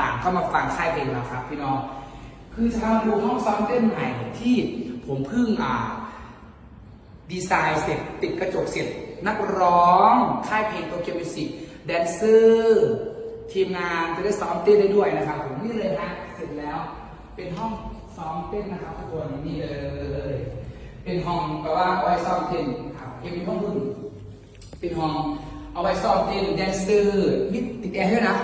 ต่างๆ เข้ามาฟังค่ายเพลงเราครับ พี่น้อง คือจะพาดูห้องซ้อมเต้นใหม่ที่ผมเพิ่งอ่าดีไซน์เสร็จติดกระจกเสร็จ นักร้องค่ายเพลงโตเกียวมิวสิกแดนเซอร์ทีมงานจะได้ซ้อมเต้นได้ด้วยนะครับผมนี่เลยฮะเสร็จแล้วเป็นห้องซ้อมเต้นนะครับทุกคนนี่เลยเป็นห้องแปลว่าเอาไว้ซ้อมเต้นครับยังมีห้องรุ่นเป็นห้องเอาไว้ซ้อมเต้นแดนเซอร์นี่ติดแอร์ด้วยนะ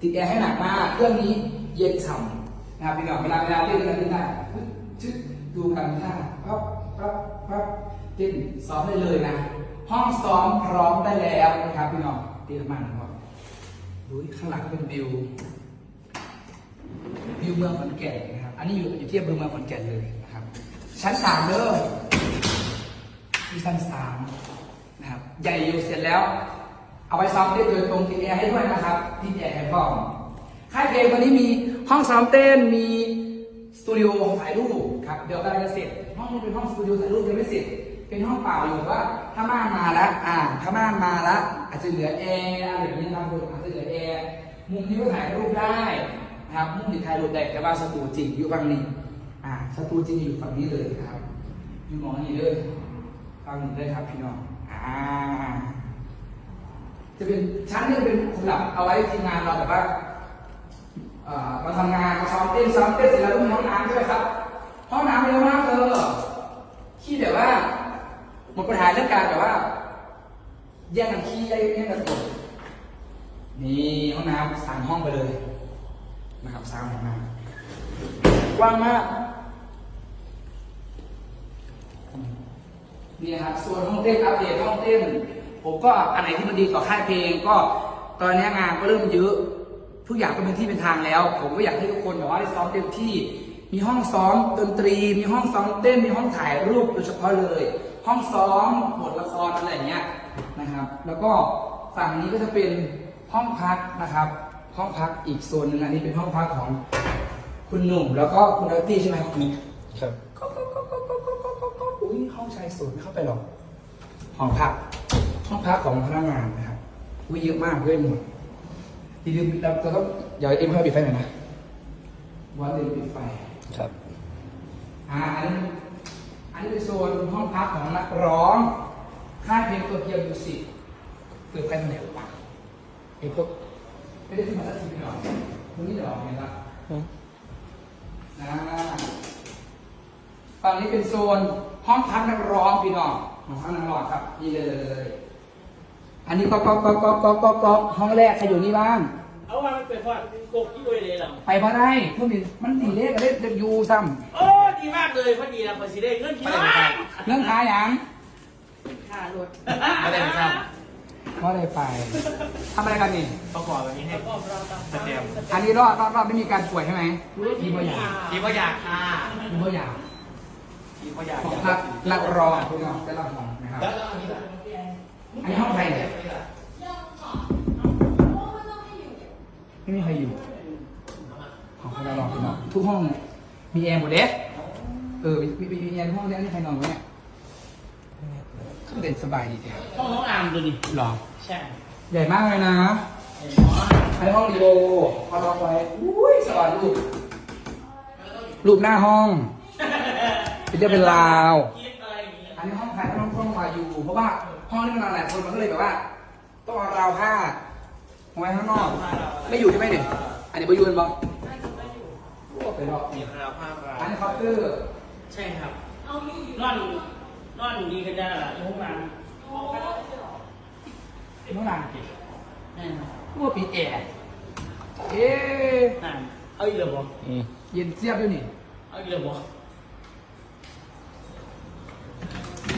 ติดแอร์ให้หนักมากเครื่องนี้เย็นฉ่ำนะครับพี่น้องเวลาเวลาเต้นกันเต้นได้ชึดดูกันท่าปั๊บปั๊บปั๊บเต้นซ้อมได้เลยนะ ห้องซ้อมพร้อมได้แล้วนะครับพี่น้องเตรียมมันครับดูข้างหลังเป็นวิววิวเมืองขอนแก่นนะครับ อันนี้อยู่อยู่ที่อำเภอเมืองขอนแก่นเลยนะครับ ชั้นสามเด้อที่ชั้นสามนะครับ ใหญ่อยู่เสร็จแล้ว เอาไว้ซ้อมเต้นโดยตรงติดแอร์ให้ด้วยนะครับที่แอร์ให้พร้อมค่ายเพลงวันนี้มีห้องซ้อมเต้นมีสตูดิโอถ่ายรูปครับเดี๋ยวกำลังจะเสร็จห้องนี้เป็นห้องสตูดิโอถ่ายรูปยังไม่เสร็จ เป็นห้องเปล่าอยู่ว่าถ้าม่านมาแล้วอ่าถ้าม่านมาแล้วอาจจะเหลือแอร์อะไรอย่างนี้นะครับอาจจะเหลือแอร์มุมนี้ก็ถ่ายรูปได้นะครับมุมที่ถ่ายรูปได้แต่ว่าสตูจริงอยู่ฝั่งนี้อ่าสตูจริงอยู่ฝั่งนี้เลยครับอยู่มองนี่เลยฝั่งนี้เลยครับพี่น้องอ่า จะเป็นชั้นนี้เป็นสำหรับเอาไว้ทีมงานเราแบบว่าเอ่อมาทำงานมาซ้อมเต้นซ้อมเต้นเสร็จแล้วก็มีห้องน้ำด้วยครับ ห้องน้ำเร็วมากเธอขี้แบบว่าหมดปัญหาเรื่องการแบบว่า แย่งกันขี้แย่งกันตดนี่ห้องน้ำสามห้องไปเลย นะครับสามห้องน้ำกว้างมากนี่ครับส่วนห้องเต้นอัปเดตห้องเต้น ผมก็อันไหนที่มันดีต่อค่ายเพลง ก็ตอนนี้งานก็เริ่มเยอะทุกอย่างก็เป็นที่เป็นทางแล้ว ผมก็อยากให้ทุกคนแบบว่าได้ซ้อมเต็มที่ มีห้องซ้อมดนตรี มีห้องซ้อมเต้น มีห้องถ่ายรูปโดยเฉพาะเลย ห้องซ้อมบทละครอะไรอย่างเงี้ยนะครับ แล้วก็ฝั่งนี้ก็จะเป็นห้องพักนะครับ ห้องพักอีกโซนหนึ่งอันนี้เป็นห้องพักของคุณหนุ่ม แล้วก็คุณอาร์ตี้ใช่ไหมครับคุณครับก็ก็ก็ก็ก็ก็ก็ก็ก็อุ้ยห้องชายสูตรไม่เข้าไปหรอกห้องพัก ห้องพักของพนักงานนะครับอุ้ยเยอะมากด้วยหมดอย่าลืมเราเราต้องเดี๋ยวเอ็มเพิ่มปิดไฟหน่อยนะว่าลืมปิดไฟครับอ่าอันนี้อันนี้เป็นโซนห้องพักของนักร้องค่ายเพลงตัวเพียวมิวสิกเกิดใครทำไหนวะไอ้พวกไม่ได้ที่มาสักทีหน่อยตรงนี้เดี๋ยวออกไงละอ่าฝั่งนี้เป็นโซนห้องพักนักร้องพี่น้องห้องพักนักร้องครับนี่เลย อันนี้ก็ก็ก็ก็ก็ก็ก็ห้องแรกใครอยู่นี่บ้าง เอาว่ามันเป็นว่ากบที่ด้วยเลยเหรอไปพอได้พวกนี้มันตีเลขกับเลขเด็กยูซ้โอ้ดีมากเลยพอดีนะพอสิได้เงินำพี่ไปน้องเลยเรื่องขายอย่างค่ารถอะไรครับเพราะอะไรไปทำอะไรกันนี่ประกอบแบบนี้ให้สเต็มอันนี้รอดรอดรอดไม่มีการป่วยใช่ไหมมีบางอย่างทีว่าอยากค่ะมีบางอย่างทีว่าอยากของพักนักร้องพี่น้องได้รับห้องนะครับแล้ว อันนี้ล่ะอันนี้ห้องใครเนี่ยไม่มีใครอยู่ของใครนอนพี่น้องทุกห้องมีแอร์หมดเด้เออมีมีมีแอร์ทุกห้องเลยอันนี้ใครนอนวะเนี่ยก็เด่นสบายดีแท้ห้องน้องอามดูดิหรอใช่ใหญ่มากเลยนะเห็นไหมอันนี้ห้องดีโอพอลองไว้อุ้ยสวัสดีรูปรูปหน้าห้องเป็นเรื่องเป็นราวคิดอะไรอย่างงี้อันนี้ห้องใครห้ องห้องวายูเพราะว่าห้องนี้มันนอนหลายคนมันก็เลยแบบว่า ต้องเอาราวผ้าเอาไว้ข้างนอก ไม่อยู่ใช่ไหมเนี่ยอันนี้บอยูเป็นบอโอ้ไปรอบมีราวผ้าราอันนี้เคาน์เตอร์ใช่ครับนอนนอนดีกันได้ละห้องน้น้องนางำนั่นว่าปีแอร์เอ๊ะนั่นเอาอีกแล้วบอกอืมเย็นเสียบด้วยนี่เอาอีกแล้วบอก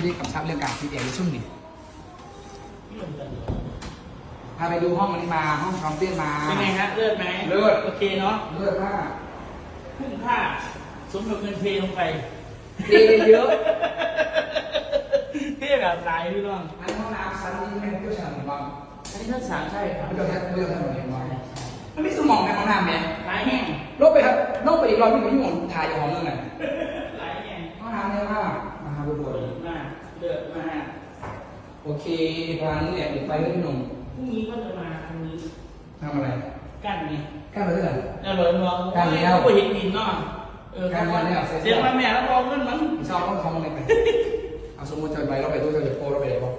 นี่กับชับเรื่องการปีแอร์ในช่วงนี้ไม่ลงกันพาไปดูห้องอันนี้มาห้องคอมเต้นมาเป็นไงฮะเลือดไหมเลือดโอเคเนาะเลือดมากคุ้มค่าสมกับเงินเทลงไปเทเยอะเท่แบบไหนพี่น้องอันนี้ห้องน้ำชั้นนี้ไม่ได้เที่ยวชั้นหนึ่งบ้างอันนี้ท่านสามใช่ครับไม่ต้องไม่ต้องทำอะไรบ้างมันมีสมองในห้องน้ำไหมหลายแห่งลบไปครับลบไปอีกรอบนึงก็ยุ่งของถ่ายของนึงอะหลายแห่งห้องน้ำเนี่ยมากมาหาบุรุษเดือดมาก เดือดมากโอเคประมาณนี้แหละเดี๋ยวไปเรื่องหนุ่มพรุ่งนี้ก็จะมาทางนี้ทำอะไรกั้นไงก้าวไปเรื่อยนั่นเลยมองการเลี้ยวผู้เห็นดินเนาะเออการเลี้ยวเนี่ยเสียงมาแม่แล้วบอกเงินมันชอบต้องทำอะไรไปเอาสมมติจะไปเราไปตู้จะโพเราไปไหนบ้าง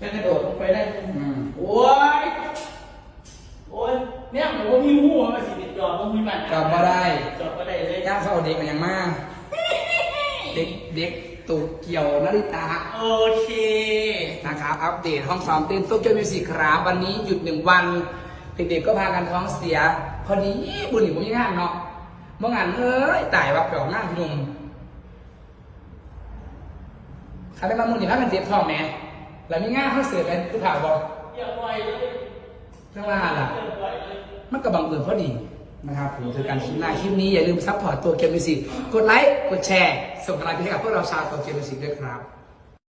จะกระโดดลงไปได้อืมโอ้ยโอ้ยเนี่ยผมว่ามีหูมาสิจอดต้องมีปัญหาจอดมาได้จอดมาได้เลยย่างเข้าเด็กมันยังมากเด็กเด็ก ตูเกี่ยวนาฬิตาโอเคนะครับอัปเดตห้องซ้อมเต้นโตเกียวมิวสิกครับวันนี้หยุดหนึ่งวัน เด็กๆก็พากันท้องเสีย พอดีบุญหนิผมยังงานเนาะเมื่องานเอ้ยตายว่าเปล่างานพี่หนุ่มใครได้มามุ่นนี่พากันเจ็บท้องแหม่แล้วมีงานเขาเสือกันคือผ่าบอกอย่าปล่อยเลยเรื่องว่าล่ะอย่าปล่อยเลยมันก็บังเอิญพอดี นะครับผมเจอการคลิปหน้าคลิปนี้อย่าลืมซัพพอร์ตตัวเกมมิวสิกกดไลค์กดแชร์ส่งกำลังใจให้กับพวกเราชาวตัวเกมมิวสิกด้วยครับ